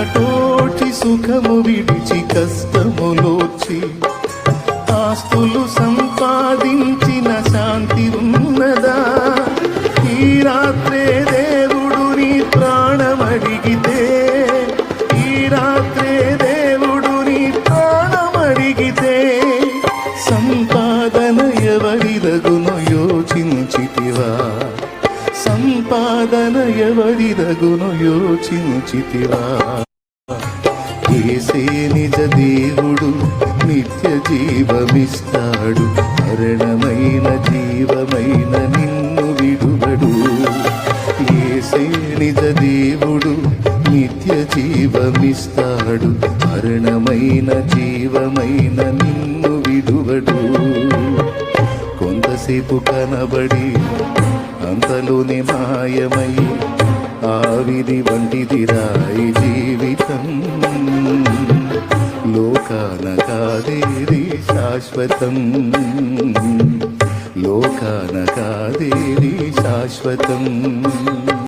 చెమటోటి సుఖము విడిచి కష్టములోచి ఆస్తులు సంపాదించిన శాంతి ఉన్నదా? ఈ రాత్రే దేవుడు నీ ప్రాణమడిగితే ఈ రాత్రే దేవుడు నీ ప్రాణమడిగితే సంపాదన ఎవరిదగునో యోచించితివా? సంపాదన ఎవరిదగును యోచించితివా? ఏసే నిజ దేవుడు నిత్య జీవమిస్తాడు. మరణమైన జీవమైన నిన్ను విడువడు. ఏసే నిజ దేవుడు నిత్య జీవమిస్తాడు. మరణమైన జీవమైన నిన్ను విడువడు. కొంతసేపు కనబడి అంతలోనే మాయమై ఆవిది వంటిది రాయి జీవితం. లోకాన కాదేది శాశ్వతం. లోకాన కాదేది శాశ్వతం.